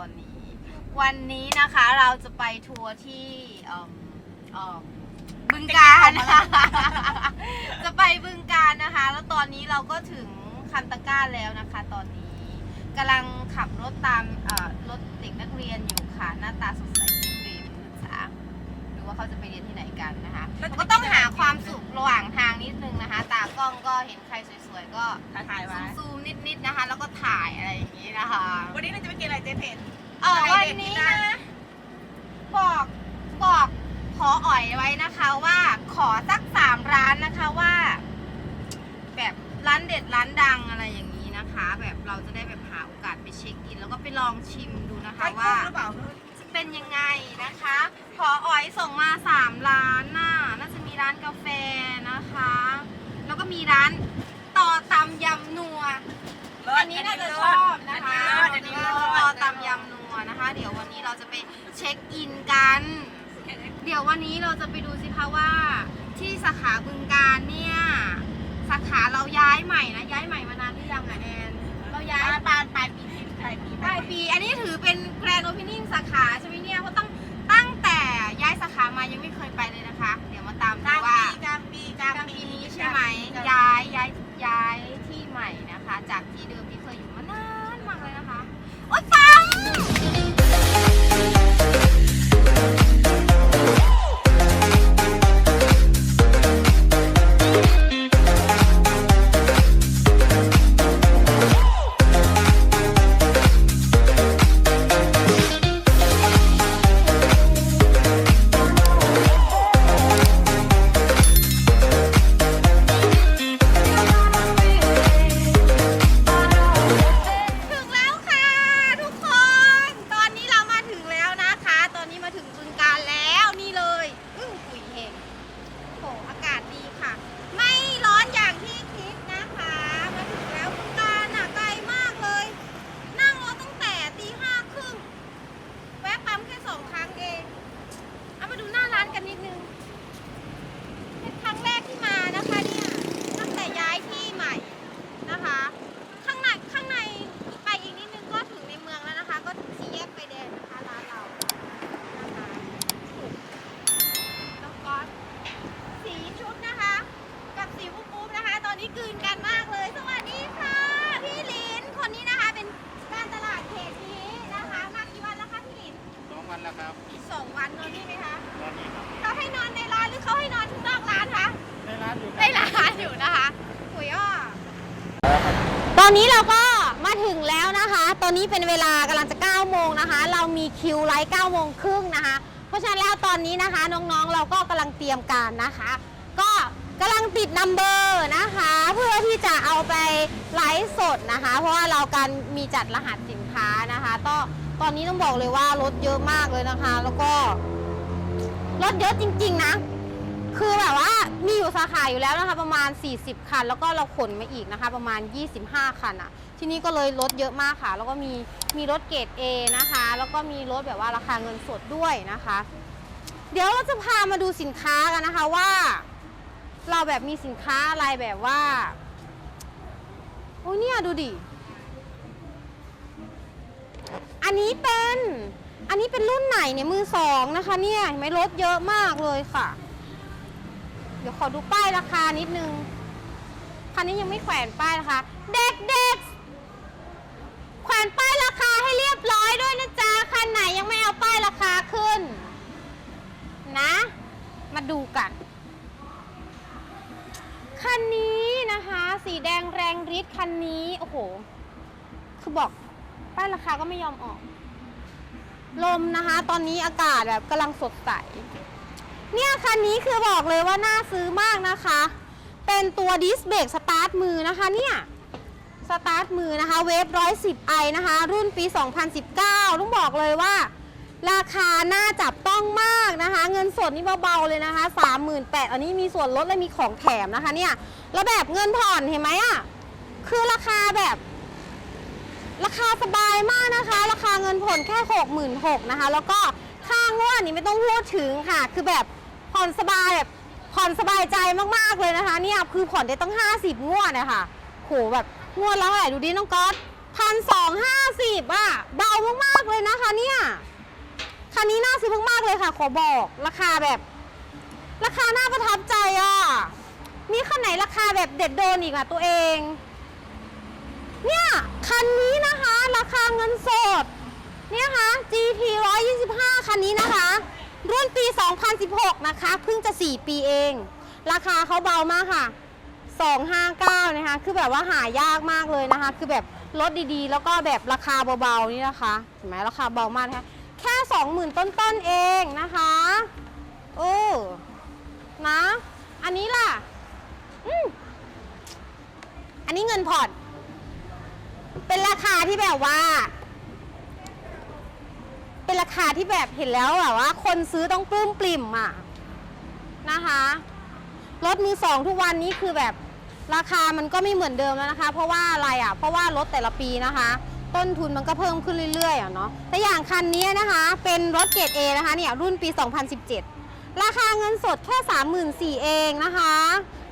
อนนี้ วันนี้นะคะเราจะไปทัวร์ที่เอิ่มเอิ่มบึงการจะไปบึงการนะคะ แล้วตอนนี้เราก็ถึงคันตะกร้าแล้วนะคะ ตอนนี้กำลังขับรถตามเอ่อรถเด็กนักเรียนอยู่ค่ะ หน้าตาสดใสยิ้มรีมศึกษาดูว่าเขาจะไปเรียนที่ไหนกันนะคะก็ต้องหาความสุขระหว่างทางนิดนึงนะคะ ตากล้องก็เห็นใครสวยๆก็ถ่ายไว้ซูมๆ นิดๆนะคะ แล้วก็ถ่ายอะไรอย่างนี้นะคะ วันนี้เราจะไปกินอะไรเจ๊เพนเออวันนี้นะ บอกบอกขออ่อยไว้นะคะว่าขอสักสามร้านนะคะว่า แบบร้านเด็ดร้านดังอะไรอย่างนี้นะคะ แบบเราจะได้แบบหาโอกาสไปเช็คอิน แล้วก็ไปลองชิมดูนะคะไข่กุ้ว่างหรือเปล่าจะเป็นยังไงนะคะขออ่อยส่งมาสามร้านน่ะน่าจะมีร้านกาแฟนะคะ แล้วก็มีร้านต่ อตำยำนัว อันนี้น่าจะชอบนะคะอันนี้รรออดตำยำนัวนะคะ เดี๋ยววันนี้เราจะไปเช็คอินกัน เดี๋ยววันนี้เราจะไปดูสิคะว่าที่สาขาบึงการเนี่ยสาขาเราย้ายใหม่นะย้ายใหม่มานานหรือยังอะแอนเราย้ายปลายปลายปีที่ปลายปีปลายปี อันนี้ถือเป็นแกรนด์โอเพนนิ่งสาขาใช่ไหมเนี่ยเพราะตั้งตั้งแต่ย้ายสาขามายังไม่เคยไปเลยนะคะ เดี๋ยวมาตามกดูลางว่าปีกลางปีกลางกลางปีปีนี้ใช่ไหมย้ายย้าย ย้ายที่ใหม่นะคะ จากที่เดิมที่ ตอนนี้เป็นเวลากำลังจะ 9 โมงนะคะ เรามีคิวไลฟ์9โมงครึ่งนะคะ เพราะฉะนั้นแล้วตอนนี้นะคะน้องๆ เราก็กำลังเตรียมการนะคะ ก็กำลังติดนัมเบอร์นะคะ เพื่อที่จะเอาไปไลฟ์สดนะคะ เพราะว่าเราการมีจัดรหัสสินค้านะคะก็ตอนนี้ต้องบอกเลยว่ารถเยอะมากเลยนะคะ แล้วก็รถเยอะจริง ๆ นะ คือแบบว่ามีอยู่สาขาอยู่แล้วนะคะ ประมาณ 40 คัน แล้วก็เราขนมาอีกนะคะ ประมาณ 25 คันอะ ที่นี่ก็เลยรถเยอะมากค่ะ แล้วก็มีมีรถเกรด A นะคะ แล้วก็มีรถแบบว่าราคาเงินสดด้วยนะคะ เดี๋ยวเราจะพามาดูสินค้ากันนะคะว่า เราแบบมีสินค้าอะไรแบบว่าโอ้ยเนี่ยดูดิ อันนี้เป็น อันนี้เป็นรุ่นไหนเนี่ยมือสองนะคะเนี่ยเห็นไหมรถเยอะมากเลยค่ะ เดี๋ยวขอดูป้ายราคานิดนึงคันนี้ยังไม่แขวนป้ายนะคะ เด็กๆ แขวนป้ายราคาให้เรียบร้อยด้วยนะจ๊ะคันไหนยังไม่เอาป้ายราคาขึ้น นะ มาดูกันคันนี้นะคะ สีแดงแรงฤทธิ์คันนี้โอ้โห คือบอกป้ายราคาก็ไม่ยอมออก ลมนะคะ ตอนนี้อากาศแบบกำลังสดใสเนี่ยคันนี้คือบอกเลยว่าน่าซื้อมากนะคะ เป็นตัวดิสเบรกสตาร์ทมือนะคะเนี่ย สตาร์ทมือนะคะ เวฟร้อยสิบไอนะคะ รุ่นปี 2019ต้องบอกเลยว่า ราคาน่าจับต้องมากนะคะ เงินสดนี่เบาๆเลยนะคะ 38,000อันนี้มีส่วนลดและมีของแถมนะคะเนี่ย แล้วแบบเงินผ่อนเห็นไหมอะ คือราคาแบบ ราคาสบายมากนะคะ ราคาเงินผ่อนแค่ 66,000นะคะ แล้วก็ค่างวดนี่ไม่ต้องพูดถึงค่ะ คือแบบผ่อนสบายแบบผ่อนสบายใจมากๆเลยนะคะ เนี่ยคือผ่อนได้ตั้ง 50 งวดนะคะโหแบบ งวดแล้วเท่าไหร่ดูดิน้องก๊อตพันสองห้าสิบอะเบามากๆเลยนะคะเนี่ยคันนี้น่าซื้อมากๆเลยค่ะ ขอบอกราคาแบบ ราคาน่าประทับใจอะมีคันไหนราคาแบบเด็ดโดนอีกอะตัวเอง เนี่ยคันนี้นะคะ ราคาเงินสด เนี่ยค่ะ GT 125 คันนี้นะคะ รุ่นปี 2016 นะคะ เพิ่งจะ 4 ปีเอง ราคาเขาเบามากค่ะ 259 นะคะ คือแบบว่าหายากมากเลยนะคะ คือแบบรถดีๆ แล้วก็แบบราคาเบาๆนี่นะคะเห็นไหมราคาเบามากนะคะแค่ 20,000 ต้นๆเองนะคะโอ้นะ อันนี้ล่ะอืมอันนี้เงินผ่อน เป็นราคาที่แบบว่า เป็นราคาที่แบบเห็นแล้วแบบว่า คนซื้อต้องปลื้มปริ่มอะนะคะรถมือสองทุกวันนี้คือแบบ ราคามันก็ไม่เหมือนเดิมแล้วนะคะ เพราะว่าอะไรอะเพราะว่ารถแต่ละปีนะคะ ต้นทุนมันก็เพิ่มขึ้นเรื่อยๆอะเนาะแต่อย่างคันนี้นะคะ เป็นรถเกรด A นะคะเนี่ยรุ่นปี 2017 ราคาเงินสดแค่ 34,000เองนะคะ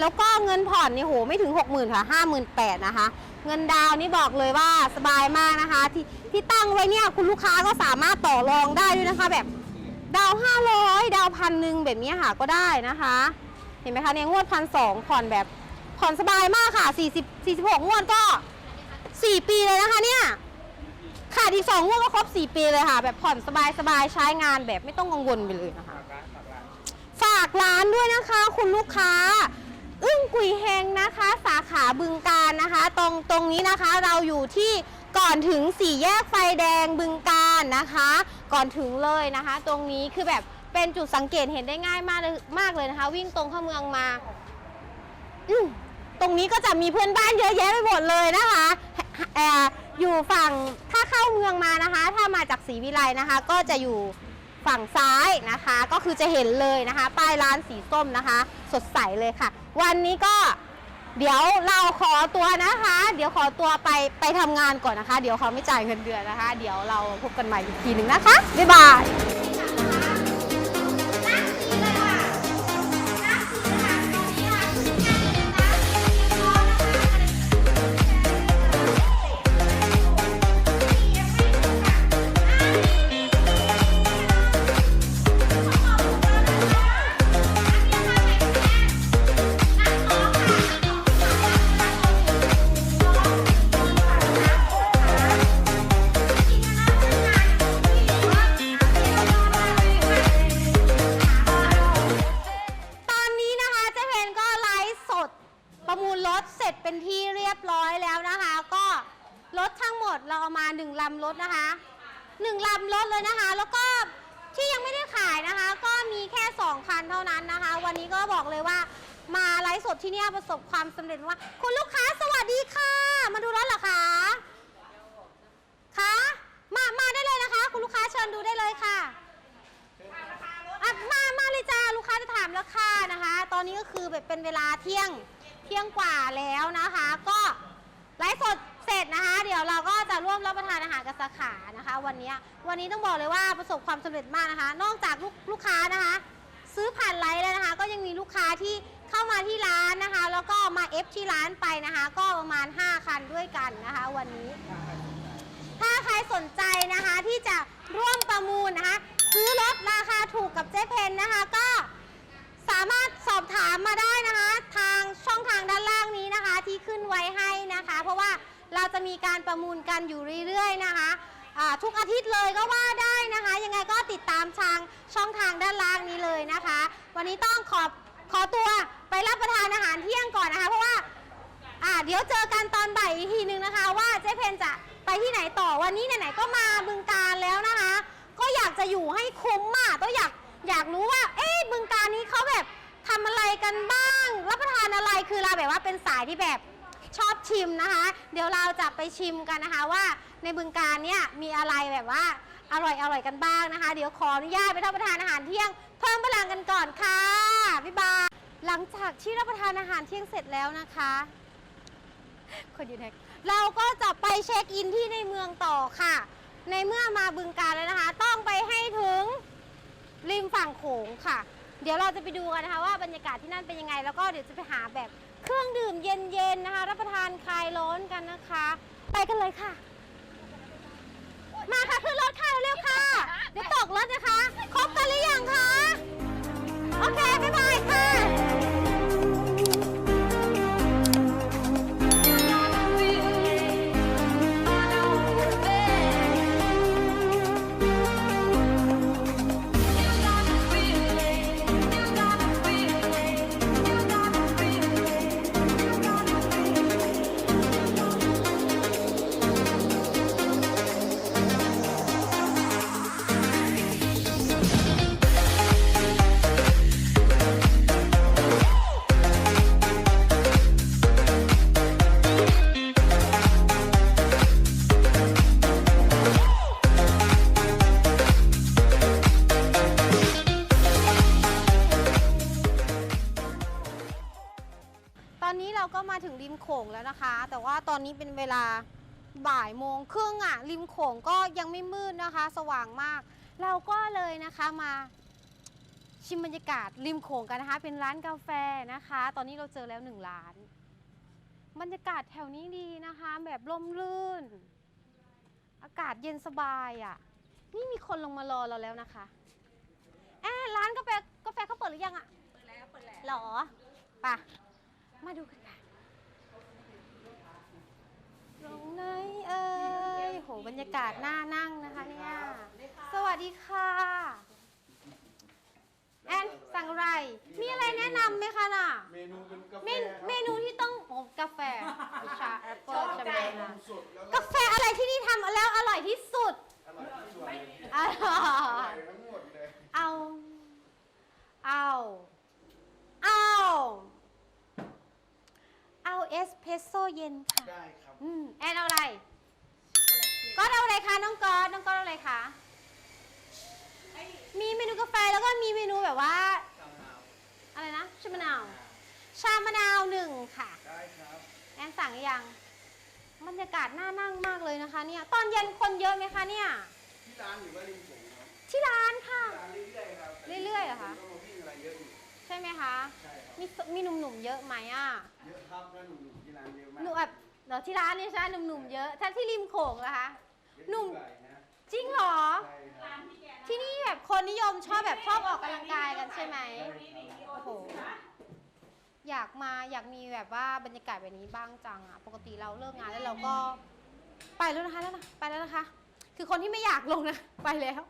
แล้วก็เงินผ่อนเนี่ยโหไม่ถึง 60,000ค่ะ58,000นะคะ เงินดาวน์นี่บอกเลยว่าสบายมากนะคะ ที่ที่ตั้งไว้เนี่ยคุณลูกค้าก็สามารถต่อรองได้ด้วยนะคะแบบดาวห้าร้อยดาวพันหนึ่งแบบนี้ค่ะก็ได้นะคะ เห็นไหมคะเนี่ยงวดพันสองผ่อนแบบ ผ่อนสบายมากค่ะ 40 46 งวดก็ 4 ปีเลยนะคะเนี่ยขาดอีก 2 งวดก็ครบ 4 ปีเลยค่ะ แบบผ่อนสบายสบายใช้งานแบบไม่ต้องกังวลไปเลยนะคะ ฝากร้านด้วยนะคะ คุณลูกค้า อึ้งกุยเฮงนะคะ สาขาบึงการนะคะ ตรงตรงนี้นะคะเราอยู่ที่ก่อนถึงสี่แยกไฟแดงบึงการนะคะ ก่อนถึงเลยนะคะ ตรงนี้คือแบบเป็นจุดสังเกตเห็นได้ง่ายมากเลยมากเลยนะคะ วิ่งตรงเข้าเมืองมา อื ตรงนี้ก็จะมีเพื่อนบ้านเยอะแยะไปหมดเลยนะคะออยู่ฝั่งถ้าเข้าเมืองมานะคะ ถ้ามาจากศรีวิไลนะคะ ก็จะอยู่ฝั่งซ้ายนะคะ ก็คือจะเห็นเลยนะคะ ป้ายร้านสีส้มนะคะ สดใสเลยค่ะ วันนี้ก็เดี๋ยวเราขอตัวนะคะ เดี๋ยวขอตัวไปไปทำงานก่อนนะคะ เดี๋ยวเขาไม่จ่ายเงินเดือนนะคะ เดี๋ยวเราพบกันใหม่อีกทีหนึ่งนะคะบ๊ายบาย 2คันเท่านั้นนะคะ วันนี้ก็บอกเลยว่ามาไลฟ์สดที่นี่ประสบความสำเร็จว่าคุณลูกค้าสวัสดีค่ะ มาดูรถเหรอคะคะมามาได้เลยนะคะ คุณลูกค้าเชิญดูได้เลยค่ะมามาเลยจ้าลูกค้าจะถามราคานะคะ ตอนนี้ก็คือแบบเป็นเวลาเที่ยงเที่ยงกว่าแล้วนะคะ ก็ไลฟ์สดเสร็จนะคะ เดี๋ยวเราก็จะร่วมรับประทานอาหารกับสาขานะคะ วันนี้วันนี้ต้องบอกเลยว่าประสบความสำเร็จมากนะคะ นอกจากลูกลูกค้านะคะ แล้วนะคะก็ยังมีลูกค้าที่เข้ามาที่ร้านนะคะ แล้วก็มาเอฟที่ร้านไปนะคะ ก็ประมาณ 5 คันด้วยกันนะคะ วันนี้ ถ้าใครสนใจนะคะที่จะร่วมประมูลนะคะ ซื้อรถราคาถูกกับเจ๊เพนนะคะ ก็สามารถสอบถามมาได้นะคะ ทางช่องทางด้านล่างนี้นะคะ ที่ขึ้นไว้ให้นะคะ เพราะว่าเราจะมีการประมูลกันอยู่เรื่อย ๆ นะคะทุกอาทิตย์เลยก็ว่าได้นะคะ ยังไงก็ติดตามทางช่องทางด้านล่างนี้ วันนี้ต้องขอขอตัวไปรับประทานอาหารเที่ยงก่อนนะคะ เพราะว่าอ่าเดี๋ยวเจอกันตอนบ่ายอีกทีนึงนะคะ ว่าเจ๊เพนจะไปที่ไหนต่อวันนี้ไหนๆก็มาบึงการแล้วนะคะ ก็อยากจะอยู่ให้คุ้มอะก็อยากอยากรู้ว่า เอ๊ะบึงการนี้เขาแบบทำอะไรกันบ้าง รับประทานอะไรคือเราแบบว่าเป็นสายที่แบบชอบชิมนะคะ เดี๋ยวเราจะไปชิมกันนะคะว่าในบึงการเนี่ยมีอะไรแบบว่าอร่อยอร่อยกันบ้างนะคะ เดี๋ยวขออนุญาตไปรับประทานอาหารเที่ยงเพิ่มพลังกันก่อนค่ะบ๊ายบาย หลังจากที่รับประทานอาหารเที่ยงเสร็จแล้วนะคะ คนอยู่ไหนเราก็จะไปเช็คอินที่ในเมืองต่อค่ะ ในเมื่อมาบึงการแล้วนะคะ ต้องไปให้ถึงริมฝั่งโขงค่ะ เดี๋ยวเราจะไปดูกันนะคะว่าบรรยากาศที่นั่นเป็นยังไง แล้วก็เดี๋ยวจะไปหาแบบเครื่องดื่มเย็นๆนะคะ รับประทานคลายร้อนกันนะคะ ไปไปกันเลยค่ะ มาค่ะขึ้นรถค่ะเร็วๆค่ะ เดี๋ยวตกรถนะคะ ครบกันหรือยังคะ โอเค นนี้เป็นเวลาบ่ายโมงครึ่งอะริมโขงก็ยังไม่มืดนะคะ สว่างมาก เราก็เลยนะคะมาชิมบรรยากาศริมโขงกันนะคะ เป็นร้านกาแฟนะคะ ตอนนี้เราเจอแล้วหนึ่งร้าน บรรยากาศแถวนี้ดีนะคะ แบบร่มรื่น อากาศเย็นสบายอะ่ะ นี่มีคนลงมารอเราแล้วนะคะแอะร้านกาแฟกาแฟเขาเปิดหรือยังอะเปิดแล้วเปิดแล้วหรอปะมาดูกันค่ะ ตรงไหนเอ่ยโหบรรยากาศน่านั่งนะคะเนี่ยสวัสดีค่ะแอนสั่งอะไร มีอะไรแนะนำไหมคะน่ะ เมนูเป็นกาแฟเมนเมนูที่ต้องโอ้กาแฟชาแอปเปิลใช่ไหมนคะมสดแล้วก็กาแฟอะไรที่นี่ทำแล้วอร่อยที่สุดอร่อยที่สุดเลยออร่ร่ออยยทั้งหมดเลยเอา เอา เอา เอาเอสเพรสโซเย็นค่ะได้ครับ อืมแอนเอาอะไรก๊อตเอาอะไรคะน้องก๊อตน้องก๊อตเอาอะไรคะมีเมนูกาแฟแล้วก็มีเมนูแบบว่า อะไรนะชามะนาว ชามะนาวหนึ่งค่ะ ได้ครับ แอนสั่งหรือยังบรรยากาศน่านั่งมากเลยนะคะเนี่ย ตอนเย็นคนเยอะไหมคะเนี่ย ที่ร้านอยู่ว่าริมโขงครับที่ร้านค่ะ ร้านเรื่อยๆครับ เรื่อยๆเหรอคะ ใช่ไหมคะ ใช่ครับมีมีหนุ่มๆเยอะไหมอะ เยอะครับแล้วหนุ่มๆที่ร้านเยอะมากหนูแบบเดี๋ยวที่ร้านนี่ใช่ไหมหนุ่มๆเยอะ ถ้าที่ริมโขงล่ะคะหนุ่มเยอะที่ไหนะจริงเหรอ ใช่ครับ ที่นี่แบบคนนิยมชอบแบบชอบออกกำลังกายกันใช่ไหม โอ้โห อยากมาอยากมีแบบว่าบรรยากาศแบบนี้บ้างจังอะปกติเราเลิกงานแล้วเราก็ ไปแล้วนะคะแล้วนะไปแล้วนะคะ คือคนที่ไม่อยากลงนะ ไปแล้ว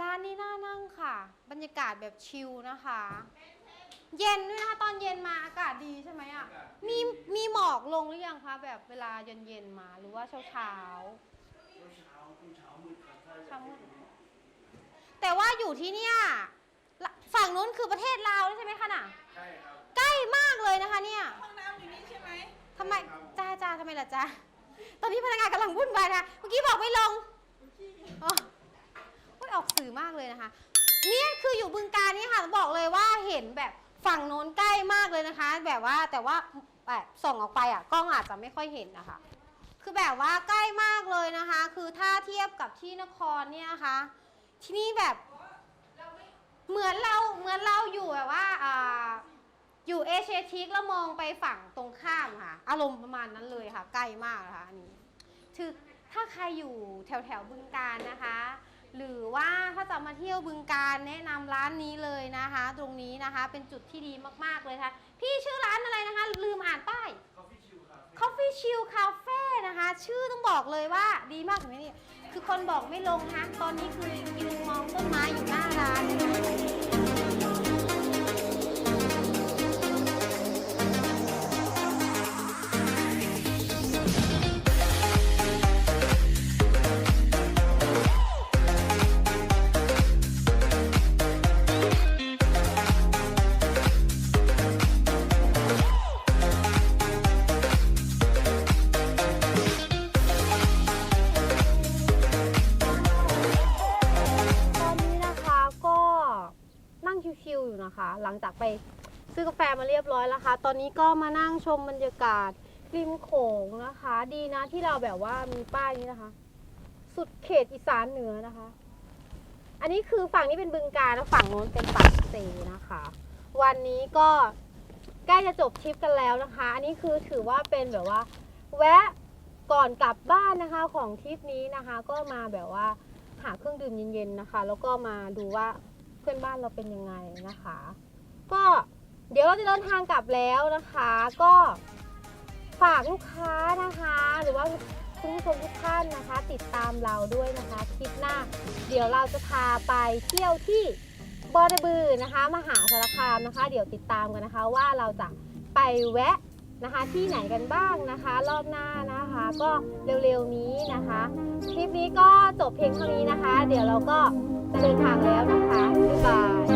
ร้านนี้น่านั่งค่ะ บรรยากาศแบบชิลนะคะ เย็นด้วยนะคะตอนเย็นมาอากาศดีใช่ไหมอะมีมีหมอกลงหรือยังคะแบบเวลาเย็นเย็นๆมาหรือว่าเช้าเช้าๆเช้าๆเช้ามืดครับใช่เช้ามืดแต่ว่าอยู่ที่เนี่ยละฝั่งนู้นคือประเทศลาวใช่ไหมคะน่ะใช่ครับใกล้มากเลยนะคะเนี่ยห้องน้ำอยู่นี่ใช่ไหมทำไมจ้าจ้าทำไมล่ะจ้าตอนนี้พนักงานกำลังวุ่นวายนะเมื่อกี้บอกไม่ลง ออโอ้ยออกสื่อมากเลยนะคะ เนี่ยคืออยู่บึงการนี่ค่ะบอกเลยว่าเห็นแบบฝั่งโน้นใกล้มากเลยนะคะ แบบว่าแต่ว่าแบบส่องออกไปอะกล้องอาจจะไม่ค่อยเห็นนะคะ คือแบบว่าใกล้มากเลยนะคะ คือถ้าเทียบกับที่นครเนี่ยนะคะ ที่นี่แบบเหมือนเราเหมือนเราอยู่แบบว่าอ่าอยู่เอเชียทิกแล้วมองไปฝั่งตรงข้ามค่ะ อารมณ์ประมาณนั้นเลยค่ะ ใกล้มากนะคะอันนี้คือถ้าใครอยู่แถวแถวบึงการนะคะ หรือว่าถ้าจะมาเที่ยวบึงการแนะนำร้านนี้เลยนะคะ ตรงนี้นะคะเป็นจุดที่ดีมากๆเลยค่ะ พี่ชื่อร้านอะไรนะคะ ลืมอ่านป้าย Coffee Chill ครับ Coffee Chill Cafe นะคะ ชื่อต้องบอกเลยว่าดีมากเห็นไหมนี่คือคนบอกไม่ลงนะตอนนี้คือยืนมองต้นไม้อยู่หน้าร้านนะคะ ฟมาเรียบร้อยแล้วค่ะ ตอนนี้ก็มานั่งชมบรรยากาศริมโขงนะคะ ดีนะที่เราแบบว่ามีป้ายนี้นะคะ สุดเขตอีสานเหนือนะคะ อันนี้คือฝั่งนี้เป็นบึงการแล้วฝั่งโน้นเป็นปากเซนะคะ วันนี้ก็ใกล้จะจบทริปกันแล้วนะคะ อันนี้คือถือว่าเป็นแบบว่า แวะก่อนกลับบ้านนะคะของทริปนี้นะคะ ก็มาแบบว่าหาเครื่องดื่มเย็นๆนะคะ แล้วก็มาดูว่าเพื่อนบ้านเราเป็นยังไงนะคะ ก็ เดี๋ยวเราจะเดินทางกลับแล้วนะคะ ก็ฝากลูกค้านะคะ หรือว่าคุณผู้ชมทุกท่านนะคะ ติดตามเราด้วยนะคะคลิปหน้า เดี๋ยวเราจะพาไปเที่ยวที่บอระบือนะคะมหาสารคามนะคะ เดี๋ยวติดตามกันนะคะว่าเราจะไปแวะนะคะที่ไหนกันบ้างนะคะ รอบหน้านะคะ ก็เร็วๆนี้นะคะ คลิปนี้ก็จบเพียงเท่านี้นะคะ เดี๋ยวเราก็จะเดินทางแล้วนะคะบ๊ายบาย